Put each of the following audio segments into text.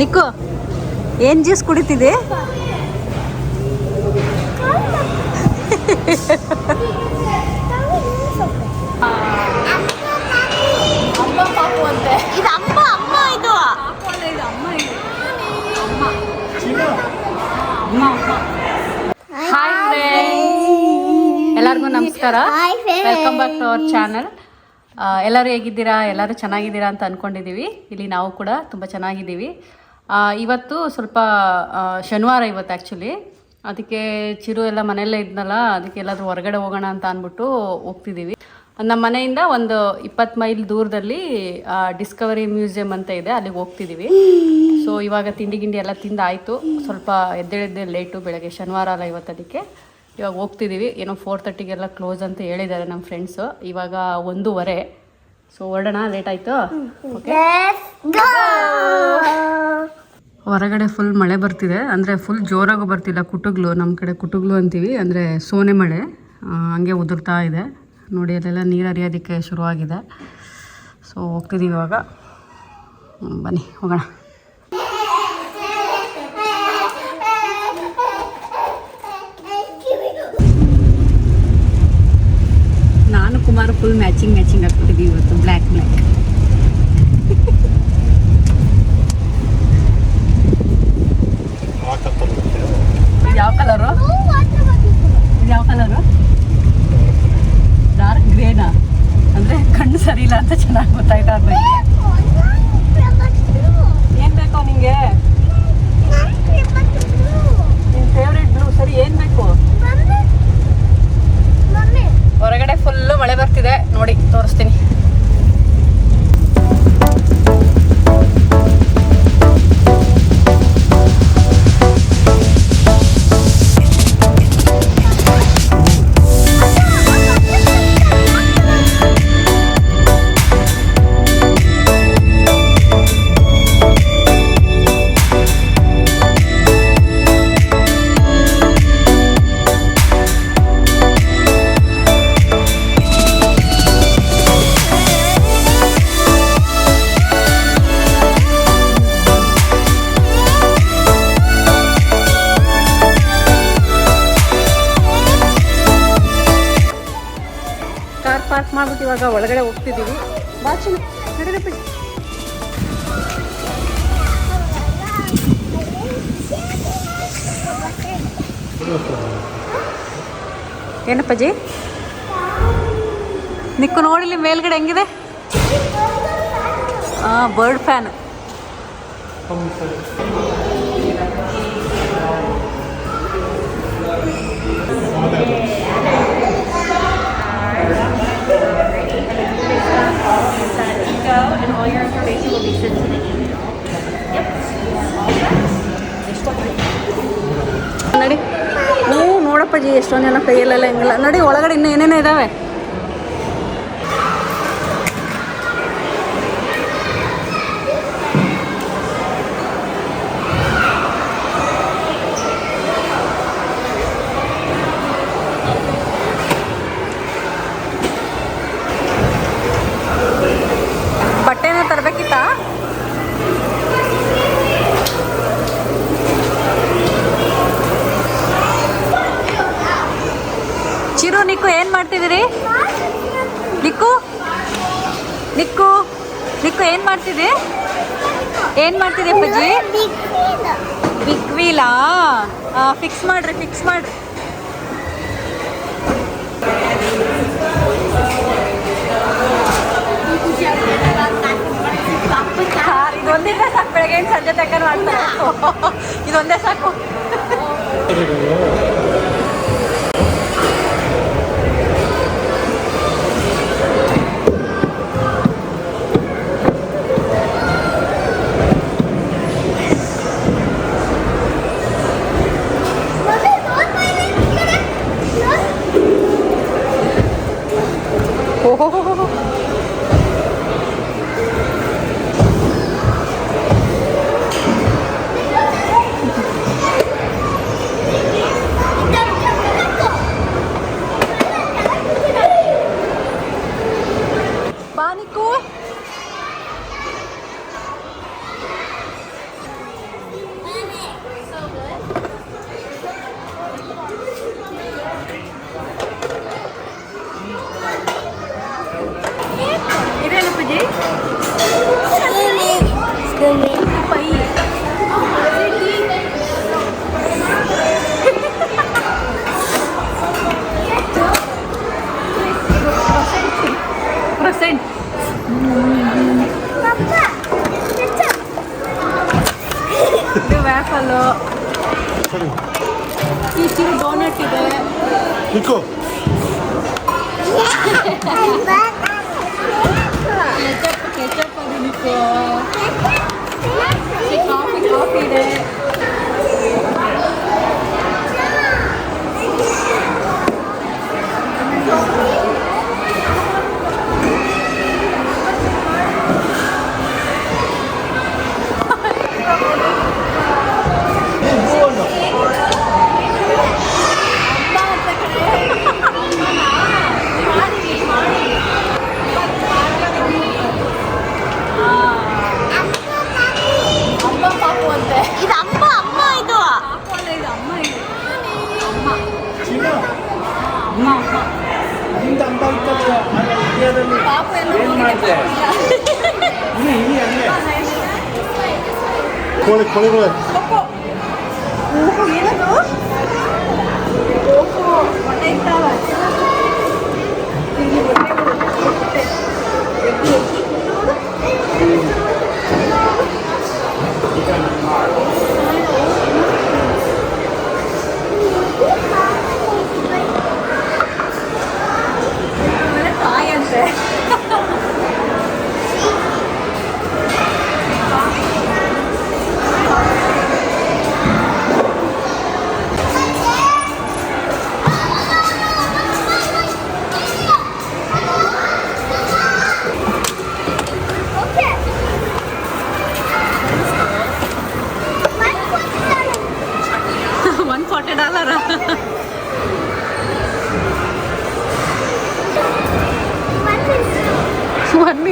ನಿಕ್ಕು ಏನ್ ಜ್ಯೂಸ್ ಕುಡಿತಿದೆ? ಅಮ್ಮ ಅಂತೆ ಇದು ಅಮ್ಮ ಅಮ್ಮ ಇದು. ಪಾಪು ಅಲ್ಲ ಅಮ್ಮ ಇದು ಹಾಯ್ ಎಲ್ಲರಿಗೂ ನಮಸ್ಕಾರ welcome back to our channel ಎಲ್ಲರೂ ಹೇಗಿದ್ದೀರಾ? ಎಲ್ಲರೂ ಚೆನ್ನಾಗಿದ್ದೀರಾ ಅಂತ ಅಂದ್ಕೊಂಡಿದ್ದೀವಿ ಇಲ್ಲಿ ನಾವು ಕೂಡ ತುಂಬ ಚೆನ್ನಾಗಿದ್ದೀವಿ. ಇವತ್ತು ಸ್ವಲ್ಪ ಶನಿವಾರ ಇವತ್ತು ಆ್ಯಕ್ಚುಲಿ ಅದಕ್ಕೆ ಚಿರು ಎಲ್ಲ ಮನೆಯಲ್ಲೇ ಇದ್ನಲ್ಲ ಅದಕ್ಕೆ ಎಲ್ಲಾದರೂ ಹೊರಗಡೆ ಹೋಗೋಣ ಅಂತ ಅಂದ್ಬಿಟ್ಟು ಹೋಗ್ತಿದ್ದೀವಿ ನಮ್ಮ ಮನೆಯಿಂದ ಒಂದು ಇಪ್ಪತ್ತು ಮೈಲ್ ದೂರದಲ್ಲಿ ಡಿಸ್ಕವರಿ ಮ್ಯೂಸಿಯಂ ಅಂತ ಇದೆ ಅಲ್ಲಿಗೆ ಹೋಗ್ತಿದ್ದೀವಿ ಸೊ ಇವಾಗ ತಿಂಡಿ ಗಿಂಡಿ ಎಲ್ಲ ತಿಂದಾಯಿತು. ಸ್ವಲ್ಪ ಎದ್ದೇಳಿದ್ದೆ ಲೇಟು ಬೆಳಗ್ಗೆ ಶನಿವಾರ ಅಲ್ಲ ಇವತ್ತು ಅದಕ್ಕೆ. ಇವಾಗ ಹೋಗ್ತಿದ್ದೀವಿ ಏನೋ ಫೋರ್ ತರ್ಟಿಗೆಲ್ಲ ಕ್ಲೋಸ್ ಅಂತ ಹೇಳಿದ್ದಾರೆ ನಮ್ಮ ಫ್ರೆಂಡ್ಸು ಇವಾಗ ಒಂದೂವರೆ. ಸೊ ಹೊರಡೋಣ ಲೇಟ್ ಆಯಿತು? ಓಕೆ ಹೊರಗಡೆ ಫುಲ್ ಮಳೆ ಬರ್ತಿದೆ. ಅಂದರೆ ಫುಲ್ ಜೋರಾಗೂ ಬರ್ತಿಲ್ಲ. ಕುಟುಗ್ಲು ನಮ್ಮ ಕಡೆ ಕುಟುಗ್ಲು ಅಂತೀವಿ. ಅಂದರೆ ಸೋನೆ ಮಳೆ. ಹಂಗೆ ಉದುರ್ತಾ ಇದೆ. ನೋಡಿ, ಅಲ್ಲೆಲ್ಲ ನೀರು ಹರಿಯೋದಕ್ಕೆ ಶುರುವಾಗಿದೆ. ಸೊ ಹೋಗ್ತಿದ್ದೀವಿ ಇವಾಗ. ಬನ್ನಿ, ಹೋಗೋಣ. ನಾನು ಕುಮಾರ್ ಫುಲ್ ಮ್ಯಾಚಿಂಗ್ ಮ್ಯಾಚಿಂಗ್ ಹಾಕ್ಬಿಟ್ಟಿದ್ದೀವಿ ಇವತ್ತು. ಬ್ಲ್ಯಾಕ್ ಬ್ಲ್ಯಾಕ್ ಯಾವ ಕಲರು ಯಾವ ಕಲರು ಡಾರ್ಕ್ ಗ್ರೇನಾ ಅಂದರೆ ಕಣ್ಣು ಸರಿ ಇಲ್ಲ ಅಂತ ಚೆನ್ನಾಗಿ ಗೊತ್ತಾಯ್ತಾ ಅದು ಪಾರ್ಕ್ ಮಾಡ್ಬಿಟ್ಟು ಇವಾಗ ಒಳಗಡೆ ಹೋಗ್ತಿದ್ದೀವಿ. ಬಾಚು ನಡೀರಪ್ಪ ಏನಪ್ಪಾಜಿ ನಿಕ್ಕು ನೋಡಿಲಿ ಮೇಲ್ಗಡೆ ಹೆಂಗಿದೆ? ಹಾಂ ಬರ್ಡ್ ಫ್ಯಾನ್ ಜನ ಕೈಯಲ್ಲೆಲ್ಲ ನಡಿ ಒಳಗಡೆ ಇನ್ನೂ ಏನೇನೋ ಇದ್ದಾವೆ ಬಟ್ಟೆನ ತರಬೇಕಿತ್ತಾ ಚಿರು ನಿಕ್ಕು ಏನು ಮಾಡ್ತಿದ್ದೀರಿ ನಿಕ್ಕು ನಿಕ್ಕು ನಿಕ್ಕು ಏನು ಮಾಡ್ತಿದೆ ಏನು ಮಾಡ್ತಿದೆ ಅಪ್ಪಾಜಿ? ಬಿಗ್ ವೀಲಾ? ಫಿಕ್ಸ್ ಮಾಡ್ರಿ ಫಿಕ್ಸ್ ಮಾಡ್ರಿ. ಕಾರ್ ಇದೊಂದೇ ಸಾಕು ಬೆಳಗ್ಗೆ ಸಂಜೆ ತಕ್ಕ ಮಾಡ್ತಾರೆ. ಇದೊಂದೇ ಸಾಕು. 左これ。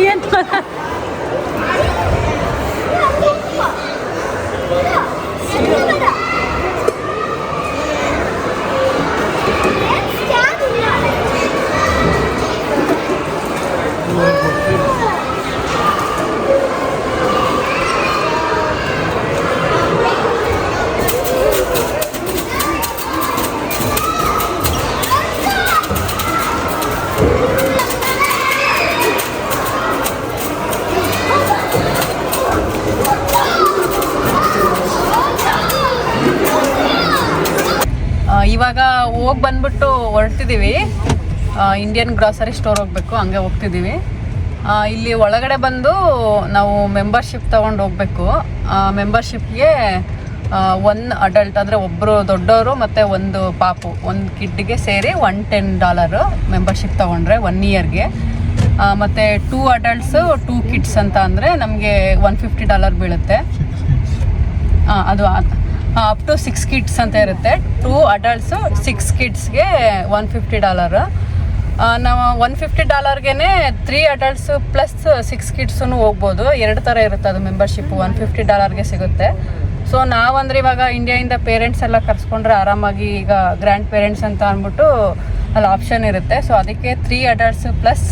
ಒನ್ ಮಿಲಿಯನ್ ಡಾಲರ್ ಹೋಗಿ ಬಂದ್ಬಿಟ್ಟು ಹೊರಟಿದ್ದೀವಿ ಇಂಡಿಯನ್ ಗ್ರಾಸರಿ ಸ್ಟೋರ್ ಹೋಗ್ಬೇಕು, ಹಂಗೆ ಹೋಗ್ತಿದ್ದೀವಿ ಇಲ್ಲಿ ಒಳಗಡೆ ಬಂದು ನಾವು ಮೆಂಬರ್ಶಿಪ್ ತೊಗೊಂಡು ಹೋಗ್ಬೇಕು. ಮೆಂಬರ್ಶಿಪ್ಗೆ ಒನ್ ಅಡಲ್ಟ್ ಅಂದರೆ ಒಬ್ಬರು ದೊಡ್ಡವರು ಮತ್ತು ಒಂದು ಪಾಪು, ಒಂದು ಕಿಡ್ಗೆ ಸೇರಿ ಒನ್ ಟೆನ್ ಡಾಲರು ಮೆಂಬರ್ಶಿಪ್ ತೊಗೊಂಡ್ರೆ ಒನ್ ಇಯರ್ಗೆ ಮತ್ತು ಟೂ ಅಡಲ್ಟ್ಸು ಟೂ ಕಿಡ್ಸ್ ಅಂತ ಅಂದರೆ ನಮಗೆ ಒನ್ ಫಿಫ್ಟಿ ಡಾಲರ್ ಬೀಳುತ್ತೆ. ಅದು ಅಪ್ ಟು ಸಿಕ್ಸ್ ಕಿಡ್ಸ್ ಅಂತ ಇರುತ್ತೆ. ಟೂ ಅಡಲ್ಟ್ಸು ಸಿಕ್ಸ್ ಕಿಡ್ಸ್ಗೆ ಒನ್ ಫಿಫ್ಟಿ ಡಾಲರ್ ನಾವು ಒನ್ ಫಿಫ್ಟಿ ಡಾಲರ್ಗೆ ತ್ರೀ ಅಡಲ್ಟ್ಸು ಪ್ಲಸ್ ಸಿಕ್ಸ್ ಕಿಡ್ಸೂ ಹೋಗ್ಬೋದು. ಎರಡು ಥರ ಇರುತ್ತೆ ಅದು ಮೆಂಬರ್ಶಿಪ್ ಒನ್ ಫಿಫ್ಟಿ ಡಾಲರ್ಗೆ ಸಿಗುತ್ತೆ. ಸೊ ನಾವಂದ್ರೆ ಇವಾಗ ಇಂಡಿಯಾಯಿಂದ ಪೇರೆಂಟ್ಸ್ ಎಲ್ಲ ಕರ್ಸ್ಕೊಂಡ್ರೆ ಆರಾಮಾಗಿ ಈಗ ಗ್ರ್ಯಾಂಡ್ ಪೇರೆಂಟ್ಸ್ ಅಂತ ಅಂದ್ಬಿಟ್ಟು ಅಲ್ಲಿ ಆಪ್ಷನ್ ಇರುತ್ತೆ. ಸೊ ಅದಕ್ಕೆ three adults plus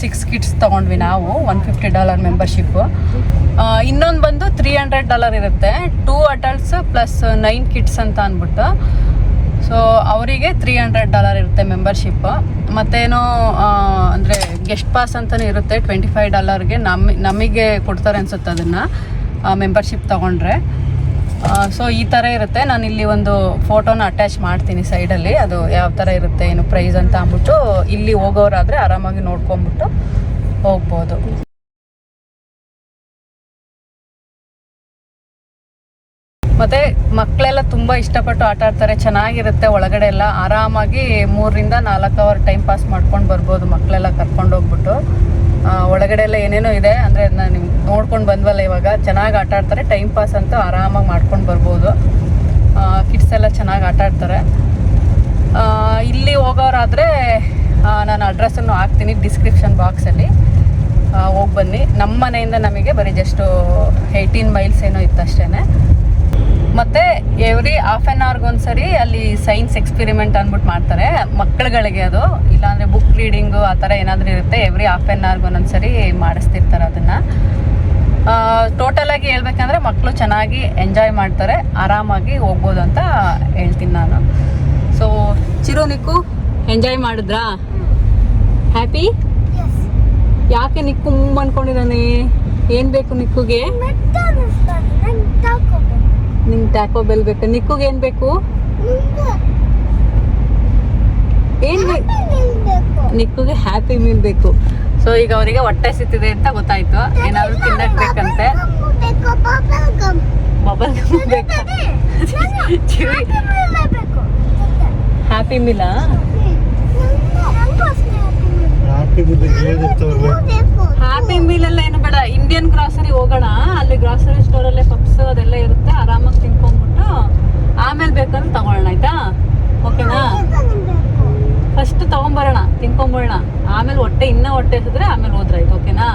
six kids ತೊಗೊಂಡ್ವಿ ನಾವು ಒನ್ ಫಿಫ್ಟಿ ಡಾಲರ್ ಮೆಂಬರ್ಶಿಪ್ಪು ಇನ್ನೊಂದು ಬಂದು ತ್ರೀ ಹಂಡ್ರೆಡ್ ಡಾಲರ್ ಇರುತ್ತೆ. Two adults plus nine kids ಅಂತ ಅಂದ್ಬಿಟ್ಟು. ಸೊ ಅವರಿಗೆ ತ್ರೀ ಹಂಡ್ರೆಡ್ ಡಾಲರ್ ಇರುತ್ತೆ ಮೆಂಬರ್ಶಿಪ್ ಮತ್ತೇನೋ ಅಂದರೆ ಗೆಸ್ಟ್ ಪಾಸ್ ಅಂತಲೇ ಇರುತ್ತೆ. ಟ್ವೆಂಟಿ ಫೈವ್ ಡಾಲರ್ಗೆ ನಮ್ಮ ನಮಗೆ ಕೊಡ್ತಾರೆ ಅನ್ಸುತ್ತೆ ಅದನ್ನು ಮೆಂಬರ್ಶಿಪ್ ತೊಗೊಂಡ್ರೆ. ಸೊ ಈ ಥರ ಇರುತ್ತೆ. ನಾನು ಇಲ್ಲಿ ಒಂದು ಫೋಟೋನ ಅಟ್ಯಾಚ್ ಮಾಡ್ತೀನಿ ಸೈಡಲ್ಲಿ ಅದು ಯಾವ ಥರ ಇರುತ್ತೆ, ಏನು ಪ್ರೈಸ್ ಅಂತ ಅಂದ್ಬಿಟ್ಟು ಇಲ್ಲಿ ಹೋಗೋರಾದರೆ ಆರಾಮಾಗಿ ನೋಡ್ಕೊಂಬಿಟ್ಟು ಹೋಗ್ಬೋದು. ಮತ್ತೆ ಮಕ್ಕಳೆಲ್ಲ ತುಂಬ ಇಷ್ಟಪಟ್ಟು ಆಟ ಆಡ್ತಾರೆ, ಚೆನ್ನಾಗಿರುತ್ತೆ ಒಳಗಡೆ ಎಲ್ಲ. ಆರಾಮಾಗಿ ಮೂರರಿಂದ ನಾಲ್ಕು ಅವರ್ ಟೈಮ್ ಪಾಸ್ ಮಾಡ್ಕೊಂಡು ಬರ್ಬೋದು ಮಕ್ಕಳೆಲ್ಲ ಕರ್ಕೊಂಡು ಹೋಗ್ಬಿಟ್ಟು. ಒಳಗಡೆ ಎಲ್ಲ ಏನೇನೋ ಇದೆ, ಅಂದರೆ ನಾನು ನಿಮ್ಗೆ ನೋಡ್ಕೊಂಡು ಬಂದ್ವಲ್ಲ ಇವಾಗ. ಚೆನ್ನಾಗಿ ಆಟ ಆಡ್ತಾರೆ ಟೈಮ್ ಪಾಸ್ ಅಂತೂ ಆರಾಮಾಗಿ ಮಾಡ್ಕೊಂಡು ಬರ್ಬೋದು. ಕಿಡ್ಸ್ ಎಲ್ಲ ಚೆನ್ನಾಗಿ ಆಟ ಆಡ್ತಾರೆ. ಇಲ್ಲಿ ಹೋಗೋರಾದರೆ ನಾನು ಅಡ್ರೆಸ್ಸನ್ನು ಹಾಕ್ತೀನಿ ಡಿಸ್ಕ್ರಿಪ್ಷನ್ ಬಾಕ್ಸಲ್ಲಿ ಹೋಗಿ ಬನ್ನಿ. ನಮ್ಮ ಮನೆಯಿಂದ ನಮಗೆ ಬರೀ ಜಸ್ಟು ಏಯ್ಟೀನ್ ಮೈಲ್ಸ್ ಏನೋ ಇತ್ತು ಅಷ್ಟೇ ಮತ್ತೆ ಎವ್ರಿ ಹಾಫ್ ಆನ್ ಅವರ್ಗೆ ಒಂದ್ಸರಿ ಅಲ್ಲಿ ಸೈನ್ಸ್ ಎಕ್ಸ್ಪೆರಿಮೆಂಟ್ ಅಂದ್ಬಿಟ್ಟು ಮಾಡ್ತಾರೆ ಮಕ್ಕಳುಗಳಿಗೆ ಅದು. ಇಲ್ಲಾಂದ್ರೆ ಬುಕ್ ರೀಡಿಂಗು ಆ ಥರ ಏನಾದರೂ ಇರುತ್ತೆ, ಎವ್ರಿ ಹಾಫ್ ಆನ್ ಅವರ್ಗೆ ಒಂದೊಂದ್ಸರಿ ಮಾಡಿಸ್ತಿರ್ತಾರೆ ಅದನ್ನು. ಟೋಟಲ್ ಆಗಿ ಹೇಳ್ಬೇಕಂದ್ರೆ ಮಕ್ಕಳು ಚೆನ್ನಾಗಿ ಎಂಜಾಯ್ ಮಾಡ್ತಾರೆ, ಆರಾಮಾಗಿ ಹೋಗ್ಬೋದು ಅಂತ ಹೇಳ್ತೀನಿ ನಾನು. ಸೊ ಚಿರು ನಿಕ್ಕು ಎಂಜಾಯ್ ಮಾಡಿದ್ರಾ? ಹ್ಯಾಪಿ ಯಾಕೆ ನಿಕ್ಕು ಮುಮ್ ಅನ್ಕೊಂಡಿದ್ದಾನೆ ಏನ್ ಬೇಕು ನಿಕ್ಕುಗೆ? ನಿಂಗೆ ಟ್ಯಾಕೋ ಬೆಲ್ ಬೇಕು. ನಿಕ್ಕುಗೆ ಏನು ಬೇಕು? ಏನು ಬೇಕು? ನಿಕ್ಕುಗೆ ಹ್ಯಾಪಿ ಮೀಲ್ ಬೇಕು. ಸೊ ಈಗ ಅವರಿಗೆ ಹೊಟ್ಟೆ ಸಿಕ್ತಿದೆ ಅಂತ ಗೊತ್ತಾಯ್ತು. ಏನಾದ್ರು ತಿನ್ನಕ್ ಬೇಕಂತೆ. ಮೊಬೈಲ್ ಬೇಕು ಹ್ಯಾಪಿ ಮೀಲಾ ಹ್ಯಾಪಿ ಮೀಲ್ ಎಲ್ಲ ಏನು ಬೇಡ. ಇಂಡಿಯನ್ ಗ್ರಾಸರಿ ಹೋಗೋಣ. ಅಲ್ಲಿ ಗ್ರಾಸರಿ ಸ್ಟೋರ್ ಅಲ್ಲೇ ಪಪ್ಸ್ ಅದೆಲ್ಲ ಇರುತ್ತೆ. ಆರಾಮಾಗಿ ತಿನ್ಕೊಂಡ್ಬಿಟ್ಟು ಆಮೇಲೆ ಬೇಕಾದ್ರೆ ತಗೊಳ್ಳೋಣ, ಆಯ್ತಾ? ಓಕೆನಾ ಫಸ್ಟ್ ತಗೊಂಬರೋಣ ತಿನ್ಕೊಂಬಿಡೋಣ ಆಮೇಲೆ ಹೊಟ್ಟೆ, ಇನ್ನೂ ಹೊಟ್ಟೆ ಹಸಿದ್ರೆ ಆಮೇಲೆ ಹೋದ್ರಾಯ್ತು ಓಕೆನಾ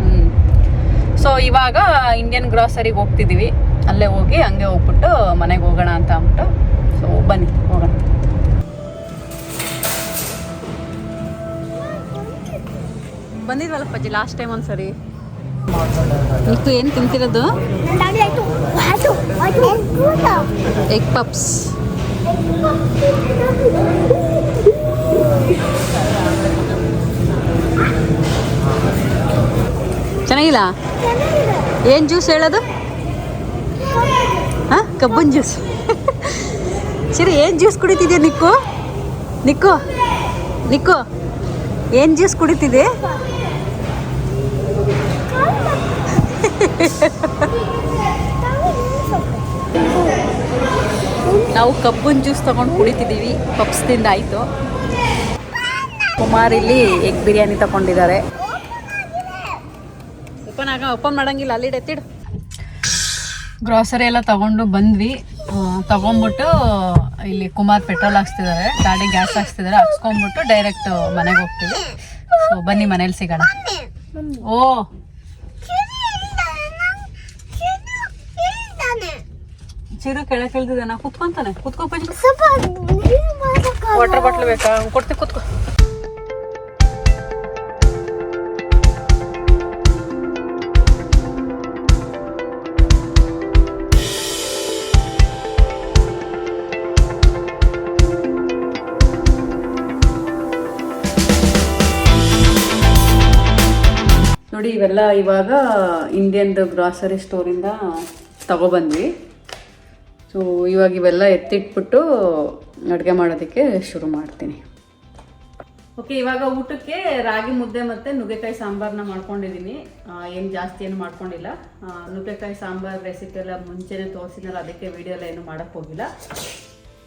ಹ್ಞೂ ಸೊ ಇವಾಗ ಇಂಡಿಯನ್ ಗ್ರಾಸರಿಗೆ ಹೋಗ್ತಿದ್ದೀವಿ ಅಲ್ಲೇ ಹೋಗಿ ಹಂಗೆ ಹೋಗ್ಬಿಟ್ಟು ಮನೆಗೆ ಹೋಗೋಣ ಅಂತ ಅಂದ್ಬಿಟ್ಟು. ಸೊ ಬನ್ನಿ, ಹೋಗೋಣ. ಬಂದಿದ್ವಲ್ಲ ಪಜ್ಜಿ ಲಾಸ್ಟ್ ಟೈಮ್ ಒಂದ್ಸರಿ. ನಿಕ್ಕು ಏನು ತಿಂತಿರೋದು? ಎಗ್ ಪಪ್ಸ್ ಚೆನ್ನಾಗಿಲ್ಲ? ಏನು ಜ್ಯೂಸ್ ಹೇಳೋದು? ಹಾಂ? ಕಬ್ಬನ್ ಜ್ಯೂಸ್ ಸರಿ ಏನು ಜ್ಯೂಸ್ ಕುಡಿತಿದ್ಯಾ ನಿಕ್ಕು? ನಿಕ್ಕು ನಿಕ್ಕು, ಏನು ಜ್ಯೂಸ್ ಕುಡಿತಿದೆ ನಾವು ಕಬ್ಬನ್ ಜ್ಯೂಸ್ ತಗೊಂಡು ಕುಡಿತಿದ್ದೀವಿ ಪಪ್ಸ್ದಿಂದ ಆಯ್ತು. ಕುಮಾರ್ ಇಲ್ಲಿ ಎಗ್ ಬಿರಿಯಾನಿ ತಗೊಂಡಿದ್ದಾರೆ. ಓಪನ್ ಆಗ, ಓಪನ್ ಮಾಡಂಗಿಲ್ಲ ಅಲ್ಲಿ ಎತ್ತಿಡು. ಗ್ರಾಸರಿ ಎಲ್ಲ ತಗೊಂಡು ಬಂದ್ವಿ. ತಗೊಂಡ್ಬಿಟ್ಟು ಇಲ್ಲಿ ಕುಮಾರ್ ಪೆಟ್ರೋಲ್ ಹಾಕ್ಸ್ತಿದ್ದಾರೆ, ಗಾಡಿ ಗ್ಯಾಸ್ ಹಾಕ್ಸ್ತಿದ್ದಾರೆ ಹಾಕ್ಸ್ಕೊಂಡ್ಬಿಟ್ಟು ಡೈರೆಕ್ಟ್ ಮನೆಗೆ ಹೋಗ್ತೀವಿ. ಸೊ ಬನ್ನಿ ಮನೇಲಿ ಸಿಗೋಣ. ಓ ಚಿರು ಕೆಳಗೆ ನಾ ಕುತ್ಕೊಂತಾನೆ ಕುತ್ಕೋ ಪಜಿ ವಾಟರ್ ಬಾಟ್ಲ್ ಬೇಕಾ? ಕೊಡ್ತಿ ಕುತ್ಕೋ. ನೋಡಿ ಇವೆಲ್ಲ ಇವಾಗ ಇಂಡಿಯನ್ದು ಗ್ರಾಸರಿ ಸ್ಟೋರಿಂದ ತಗೊಬಂದ್ವಿ. ಸೊ ಇವಾಗ ಇವೆಲ್ಲ ಎತ್ತಿಟ್ಬಿಟ್ಟು ಅಡುಗೆ ಮಾಡೋದಕ್ಕೆ ಶುರು ಮಾಡ್ತೀನಿ. ಓಕೆ ಇವಾಗ ಊಟಕ್ಕೆ ರಾಗಿ ಮುದ್ದೆ ಮತ್ತು ನುಗ್ಗೆಕಾಯಿ ಸಾಂಬಾರನ್ನ ಮಾಡ್ಕೊಂಡಿದ್ದೀನಿ ಏನು ಜಾಸ್ತಿ ಏನು ಮಾಡ್ಕೊಂಡಿಲ್ಲ. ನುಗ್ಗೆಕಾಯಿ ಸಾಂಬಾರು ರೆಸಿಪಿ ಎಲ್ಲ ಮುಂಚೆನೇ ತೋರಿಸಿದ್ನಲ್ಲ, ಅದಕ್ಕೆ ವಿಡಿಯೋ ಎಲ್ಲ ಏನು ಮಾಡೋಕ್ಕೆ ಹೋಗಿಲ್ಲ.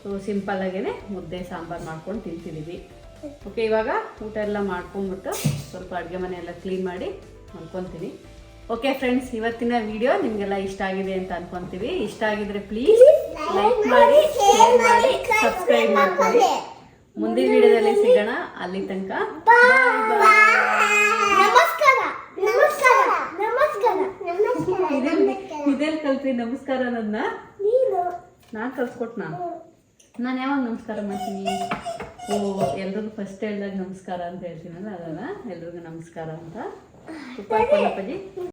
ಸೊ ಸಿಂಪಲ್ಲಾಗೇ ಮುದ್ದೆ, ಸಾಂಬಾರು ಮಾಡ್ಕೊಂಡು ತಿಂತಿದ್ದೀವಿ ಓಕೆ ಇವಾಗ ಊಟ ಎಲ್ಲ ಮಾಡ್ಕೊಂಡ್ಬಿಟ್ಟು ಸ್ವಲ್ಪ ಅಡುಗೆ ಮನೆ ಎಲ್ಲ ಕ್ಲೀನ್ ಮಾಡಿ ಮಲ್ಕೊತೀನಿ. ಓಕೆ ಫ್ರೆಂಡ್ಸ್ ಇವತ್ತಿನ ವಿಡಿಯೋ ನಿಮಗೆಲ್ಲ ಇಷ್ಟ ಆಗಿದೆ ಅಂತ ಅನ್ಕೊಂತೀವಿ. ಇಷ್ಟ ಆಗಿದ್ರೆ ಪ್ಲೀಸ್ ಲೈಕ್ ಮಾಡಿ ಶೇರ್ ಮಾಡಿ ಸಬ್ಸ್ಕ್ರೈಬ್ ಮಾಡ್ಕೊಳ್ಳಿ. ಮುಂದಿನ ವಿಡಿಯೋದಲ್ಲಿ ಸಿಗೋಣ. ಅಲ್ಲಿ ತನಕ ಇದೆಲ್ಲಿ ಕಲ್ತ್ರಿ ನಮಸ್ಕಾರ ನನ್ನ ನೀನು. ಕಲ್ಸ್ಕೊಟ್ ನಾನು ನಾನು ಯಾವಾಗ ನಮಸ್ಕಾರ ಮಾಡ್ತೀನಿ? ಓ ಎಲ್ರಿಗೂ ಫಸ್ಟ್ ಹೇಳ್ದಾಗ ನಮಸ್ಕಾರ ಅಂತ ಹೇಳ್ತೀನಲ್ಲ ಅದನ್ನ ಎಲ್ರಿಗೂ ನಮಸ್ಕಾರ ಅಂತ. ಅಪ್ಪಾಜಿ.